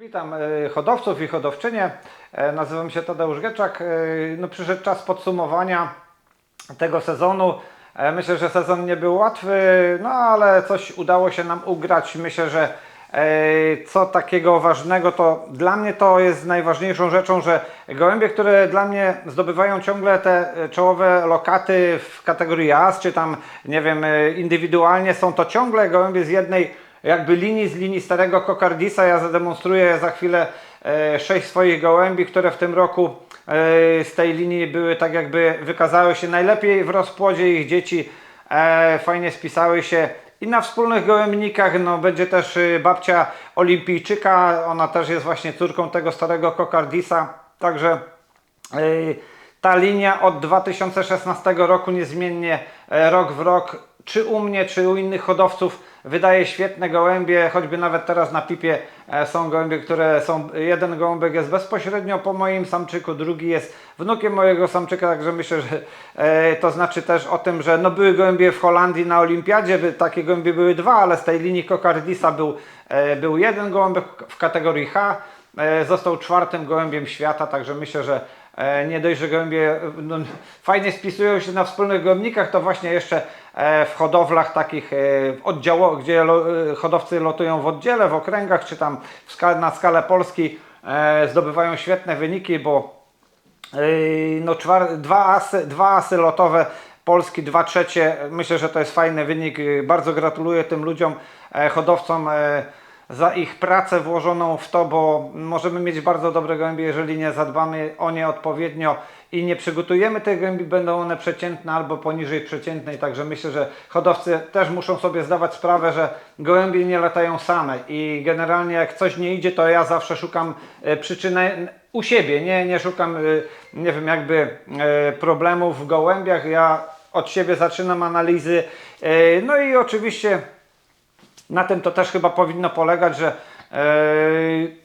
Witam e, hodowców i hodowczynie. E, Nazywam się Tadeusz Gieczak. E, No, przyszedł czas podsumowania tego sezonu. Myślę, że sezon nie był łatwy, no ale coś udało się nam ugrać. Myślę, że co takiego ważnego, to dla mnie to jest najważniejszą rzeczą, że gołębie, które dla mnie zdobywają ciągle te czołowe lokaty w kategorii AS, czy tam, nie wiem, indywidualnie, są to ciągle gołębie z jednej jakby linii, z linii starego Kokardisa. Ja zademonstruję za chwilę e, sześć swoich gołębi, które w tym roku e, z tej linii były tak jakby wykazały się najlepiej w rozpłodzie. Ich dzieci e, fajnie spisały się. I na wspólnych gołębnikach no, będzie też y, babcia olimpijczyka, ona też jest właśnie córką tego starego Kokardisa, także ta linia od 2016 roku niezmiennie rok w rok, czy u mnie, czy u innych hodowców wydaje świetne gołębie, choćby nawet teraz na pipie e, są gołębie, które są, jeden gołąbek jest bezpośrednio po moim samczyku, drugi jest wnukiem mojego samczyka, także myślę, że e, to znaczy też o tym, że no były gołębie w Holandii na olimpiadzie, by, takie gołębie były dwa, ale z tej linii Kokardisa był, e, był jeden gołąbek w kategorii H, e, został czwartym gołębiem świata, także myślę, że E, nie dość, że gołębie no, fajnie spisują się na wspólnych gołębnikach, to właśnie jeszcze w hodowlach takich e, oddziało, gdzie e, hodowcy lotują w oddziele, w okręgach, czy tam na skalę Polski e, zdobywają świetne wyniki, bo no, dwa, asy, dwa asy lotowe Polski, dwa trzecie. Myślę, że to jest fajny wynik. Bardzo gratuluję tym ludziom, e, hodowcom e, za ich pracę włożoną w to, bo możemy mieć bardzo dobre gołębie, jeżeli nie zadbamy o nie odpowiednio i nie przygotujemy tych gołębi, będą one przeciętne albo poniżej przeciętnej. Także myślę, że hodowcy też muszą sobie zdawać sprawę, że gołębie nie latają same i generalnie jak coś nie idzie, to ja zawsze szukam e, przyczyny u siebie, nie, nie szukam, y, nie wiem, jakby e, problemów w gołębiach. Ja od siebie zaczynam analizy. E, No i oczywiście na tym to też chyba powinno polegać, że e,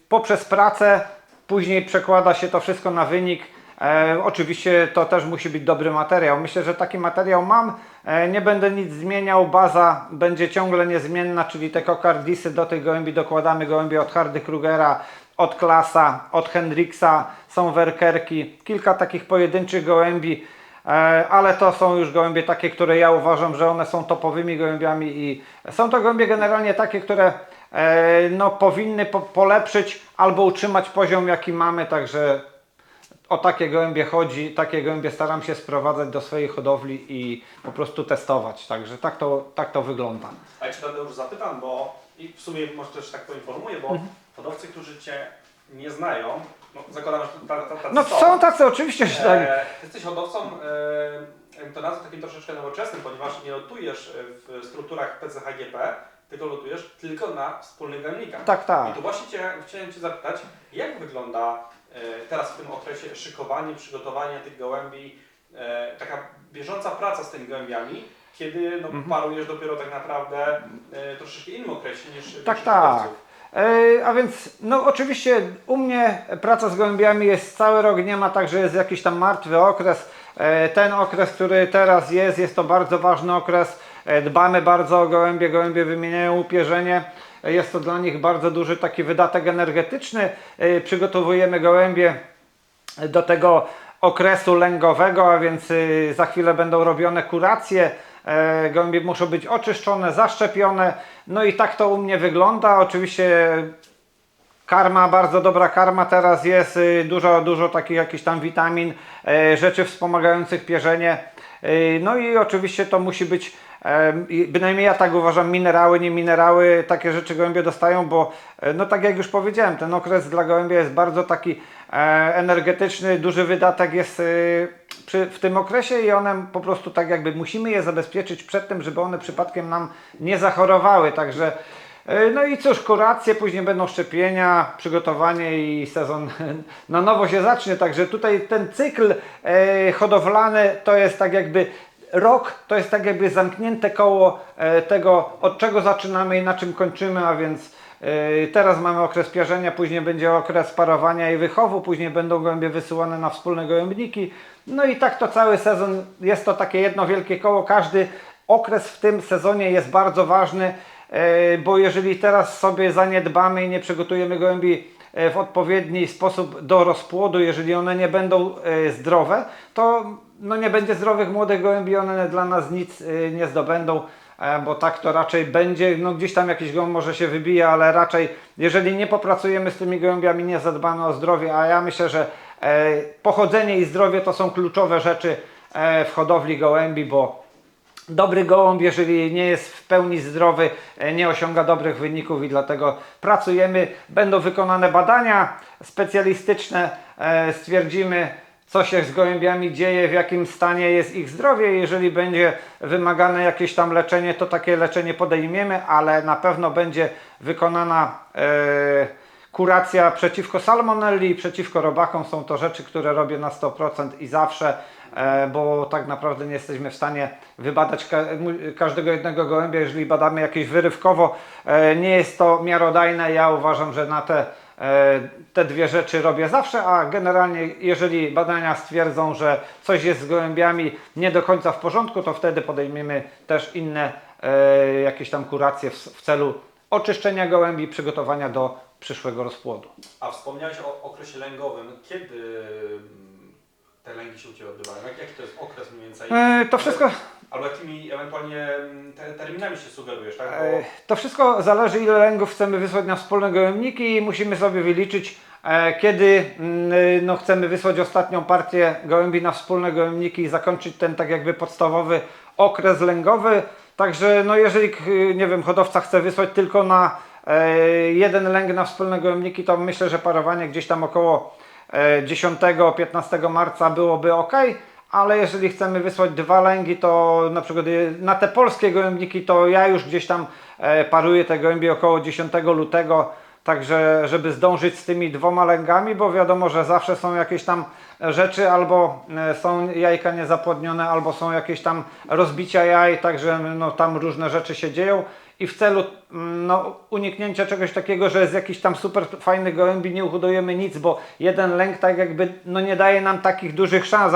poprzez pracę później przekłada się to wszystko na wynik. E, oczywiście to też musi być dobry materiał. Myślę, że taki materiał mam. E, nie będę nic zmieniał. Baza będzie ciągle niezmienna, czyli te kokardisy do tych gołębi dokładamy gołębie od Hardy Krugera, od Klasa, od Hendrixa, są werkerki, kilka takich pojedynczych gołębi. E, ale to są już gołębie takie, które ja uważam, że one są topowymi gołębiami i są to gołębie generalnie takie, które e, no, powinny po, polepszyć albo utrzymać poziom jaki mamy, także o takie gołębie chodzi, takie gołębie staram się sprowadzać do swojej hodowli i po prostu testować, także tak to, tak to wygląda. A ja Cię Tadeusz zapytam, bo i w sumie może też tak poinformuję, bo Mhm. hodowcy, którzy Cię nie znają, no zakładam, że ta, ta, tacy No są tacy oczywiście, że tak. E, jesteś hodowcą, e, to nazwę takim troszeczkę nowoczesnym, ponieważ nie lotujesz w strukturach PCHGP, tylko lotujesz tylko na wspólnych gramnikach. Tak, tak. I tu właśnie cię, chciałem Cię zapytać, jak wygląda e, teraz w tym okresie szykowanie, przygotowanie tych gołębi, e, taka bieżąca praca z tymi gołębiami, kiedy no, Mhm. parujesz dopiero tak naprawdę e, troszeczkę innym okresie niż Tak, większość tak. hodowców. A więc, no oczywiście u mnie praca z gołębiami jest cały rok, nie ma tak, że jest jakiś tam martwy okres. E, ten okres, który teraz jest, jest to bardzo ważny okres. E, dbamy bardzo o gołębie, gołębie wymieniają upierzenie. E, Jest to dla nich bardzo duży taki wydatek energetyczny. Przygotowujemy gołębie do tego okresu lęgowego, a więc za chwilę będą robione kuracje. E, Gołębie muszą być oczyszczone, zaszczepione. No i tak to u mnie wygląda. Oczywiście karma, bardzo dobra karma teraz jest, y, dużo, dużo takich jakichś tam witamin, e, rzeczy wspomagających pierzenie. E, No i oczywiście to musi być, e, bynajmniej ja tak uważam, minerały, nie minerały, takie rzeczy gołębie dostają, bo no tak jak już powiedziałem, ten okres dla gołębia jest bardzo taki energetyczny, duży wydatek jest przy, w tym okresie i one po prostu tak jakby musimy je zabezpieczyć przed tym, żeby one przypadkiem nam nie zachorowały, także No i cóż, kuracje, później będą szczepienia, przygotowanie i sezon na nowo się zacznie. Także tutaj ten cykl e, hodowlany to jest tak jakby rok, to jest tak jakby zamknięte koło e, tego, od czego zaczynamy i na czym kończymy, a więc e, teraz mamy okres pierzenia, później będzie okres parowania i wychowu, później będą gołębie wysyłane na wspólne gołębniki. No i tak to cały sezon, jest to takie jedno wielkie koło, każdy okres w tym sezonie jest bardzo ważny. E, bo jeżeli teraz sobie zaniedbamy i nie przygotujemy gołębi e, w odpowiedni sposób do rozpłodu, jeżeli one nie będą e, zdrowe, to no nie będzie zdrowych młodych gołębi, one dla nas nic nie zdobędą, bo tak to raczej będzie, no gdzieś tam jakiś gołąb może się wybije, ale raczej jeżeli nie popracujemy z tymi gołębiami, nie zadbamy o zdrowie, a ja myślę, że pochodzenie i zdrowie to są kluczowe rzeczy w hodowli gołębi, bo Dobry gołąb, jeżeli nie jest w pełni zdrowy, e, nie osiąga dobrych wyników i dlatego pracujemy. Będą wykonane badania specjalistyczne, e, stwierdzimy co się z gołębiami dzieje, w jakim stanie jest ich zdrowie. Jeżeli będzie wymagane jakieś tam leczenie, to takie leczenie podejmiemy, ale na pewno będzie wykonana e, kuracja przeciwko salmonelli i przeciwko robakom. Są to rzeczy, które robię na 100% i zawsze, e, bo tak naprawdę nie jesteśmy w stanie wybadać każdego jednego gołębia. Jeżeli badamy jakieś wyrywkowo, e, nie jest to miarodajne. Ja uważam, że na te, e, te dwie rzeczy robię zawsze, a generalnie jeżeli badania stwierdzą, że coś jest z gołębiami nie do końca w porządku, to wtedy podejmiemy też inne jakieś tam kuracje w celu oczyszczenia gołębi, przygotowania do przyszłego rozpłodu. A wspomniałeś o okresie lęgowym. Kiedy mm, te lęgi się u Ciebie odbywają? Jak, jaki to jest okres mniej więcej? E, to wszystko, Albo jakimi ewentualnie mm, te, terminami się sugerujesz, tak? Bo e, to wszystko zależy ile lęgów chcemy wysłać na wspólne gołębniki i musimy sobie wyliczyć e, kiedy mm, no, chcemy wysłać ostatnią partię gołębi na wspólne gołębniki i zakończyć ten tak jakby podstawowy okres lęgowy. Także no jeżeli nie wiem, hodowca chce wysłać tylko na jeden lęg na wspólne gołębniki, to myślę, że parowanie gdzieś tam około e, 10-15 marca byłoby ok. Ale jeżeli chcemy wysłać dwa lęgi, to na przykład e, na te polskie gołębniki, to ja już gdzieś tam e, paruję te gołębie około 10 lutego, także żeby zdążyć z tymi dwoma lęgami, bo wiadomo, że zawsze są jakieś tam rzeczy, albo e, są jajka niezapłodnione, albo są jakieś tam rozbicia jaj, także no, tam różne rzeczy się dzieją. I w celu mm, no, uniknięcia czegoś takiego, że z jakichś tam super fajnych gołębi nie uhodujemy nic, bo jeden lęk tak jakby no, nie daje nam takich dużych szans.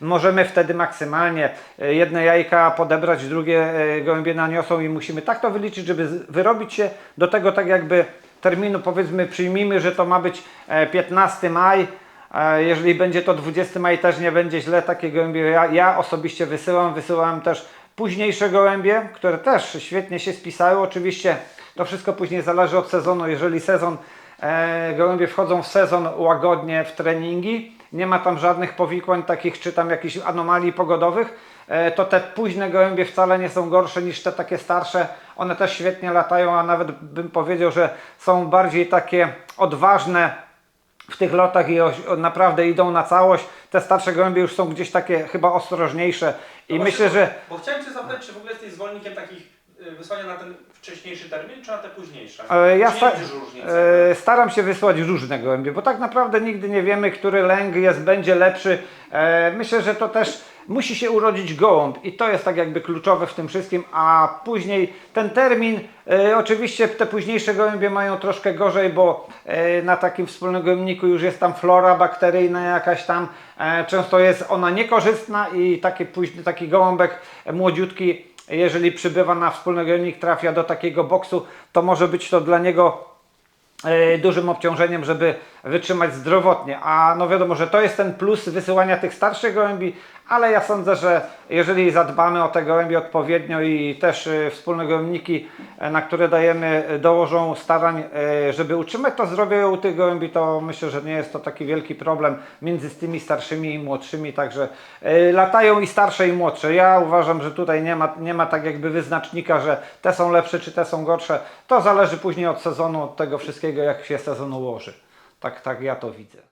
Możemy wtedy maksymalnie e, jedne jajka podebrać, drugie e, gołębie naniosą i musimy tak to wyliczyć, żeby wyrobić się do tego tak jakby terminu, powiedzmy przyjmijmy, że to ma być e, 15 maj, E, Jeżeli będzie to 20 maj, też nie będzie źle. Takie gołębie ja, ja osobiście wysyłam. Wysyłam też późniejsze gołębie, które też świetnie się spisały. Oczywiście to wszystko później zależy od sezonu. Jeżeli sezon, e, gołębie wchodzą w sezon łagodnie w treningi, nie ma tam żadnych powikłań takich, czy tam jakichś anomalii pogodowych, e, to te późne gołębie wcale nie są gorsze niż te takie starsze. One też świetnie latają, a nawet bym powiedział, że są bardziej takie odważne w tych lotach i o- naprawdę idą na całość. Te starsze gołębie już są gdzieś takie chyba ostrożniejsze i No myślę, właśnie, że Bo chciałem Cię zapytać, czy w ogóle jesteś zwolennikiem takich y, wysłania na ten wcześniejszy termin, czy na te późniejsze? E, ja czy sta- nie widzisz różnicy? e, staram się wysłać różne gołębie, bo tak naprawdę nigdy nie wiemy, który lęk jest, będzie lepszy. E, myślę, że to też musi się urodzić gołąb i to jest tak jakby kluczowe w tym wszystkim, a później ten termin, e, oczywiście te późniejsze gołębie mają troszkę gorzej, bo e, na takim wspólnym gołębniku już jest tam flora bakteryjna jakaś tam, e, często jest ona niekorzystna i taki późny, taki gołąbek młodziutki jeżeli przybywa na wspólny gołębnik, trafia do takiego boksu, to może być to dla niego dużym obciążeniem, żeby wytrzymać zdrowotnie. A no wiadomo, że to jest ten plus wysyłania tych starszych gołębi, ale ja sądzę, że jeżeli zadbamy o te gołębie odpowiednio i też e, wspólne gołębniki, e, na które dajemy, e, dołożą starań, żeby utrzymać to zdrowie u tych gołębi, to myślę, że nie jest to taki wielki problem między tymi starszymi i młodszymi, także latają i starsze i młodsze. Ja uważam, że tutaj nie ma, nie ma tak jakby wyznacznika, że te są lepsze czy te są gorsze. To zależy później od sezonu, od tego wszystkiego, jak się sezon ułoży. Tak, tak ja to widzę.